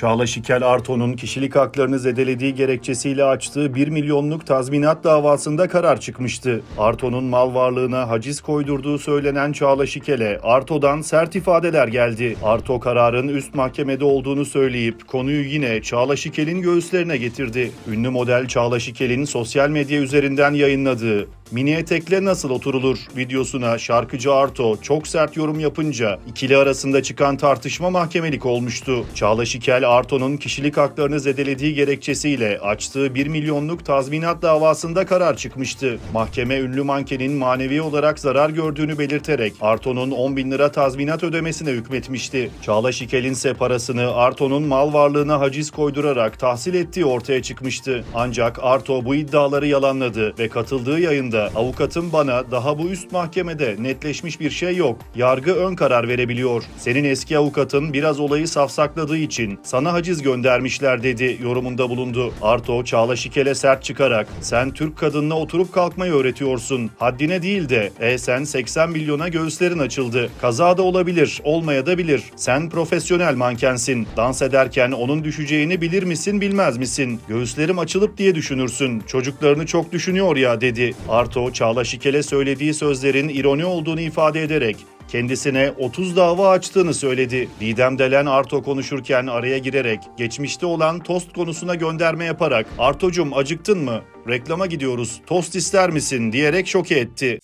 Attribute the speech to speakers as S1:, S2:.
S1: Çağla Şikel Arto'nun kişilik haklarını zedelediği gerekçesiyle açtığı 1 milyonluk tazminat davasında karar çıkmıştı. Arto'nun mal varlığına haciz koydurduğu söylenen Çağla Şikel'e Arto'dan sert ifadeler geldi. Arto kararın üst mahkemede olduğunu söyleyip konuyu yine Çağla Şikel'in göğüslerine getirdi. Ünlü model Çağla Şikel'in sosyal medya üzerinden yayınladığı Mini etekle nasıl oturulur videosuna şarkıcı Arto çok sert yorum yapınca ikili arasında çıkan tartışma mahkemelik olmuştu. Çağla Şikel Arto'nun kişilik haklarını zedelediği gerekçesiyle açtığı 1 milyonluk tazminat davasında karar çıkmıştı. Mahkeme ünlü mankenin manevi olarak zarar gördüğünü belirterek Arto'nun 10 bin lira tazminat ödemesine hükmetmişti. Çağla Şikel'in ise parasını Arto'nun mal varlığına haciz koydurarak tahsil ettiği ortaya çıkmıştı. Ancak Arto bu iddiaları yalanladı ve katıldığı yayında avukatım bana daha bu üst mahkemede netleşmiş bir şey yok. Yargı ön karar verebiliyor. Senin eski avukatın biraz olayı safsakladığı için sana haciz göndermişler dedi yorumunda bulundu. Arto Çağla Şikel'e sert çıkarak sen Türk kadınına oturup kalkmayı öğretiyorsun. Haddine değil de e sen 80 milyona göğüslerin açıldı. Kaza da olabilir, olmaya da bilir. Sen profesyonel mankensin. Dans ederken onun düşeceğini bilir misin bilmez misin? Göğüslerim açılıp diye düşünürsün. Çocuklarını çok düşünüyor ya dedi. Arto Çağla Şikel'e söylediği sözlerin ironi olduğunu ifade ederek kendisine 30 dava açtığını söyledi. Didem Delen Arto konuşurken araya girerek geçmişte olan tost konusuna gönderme yaparak Artocum acıktın mı? Reklama gidiyoruz. Tost ister misin? diyerek şoke etti.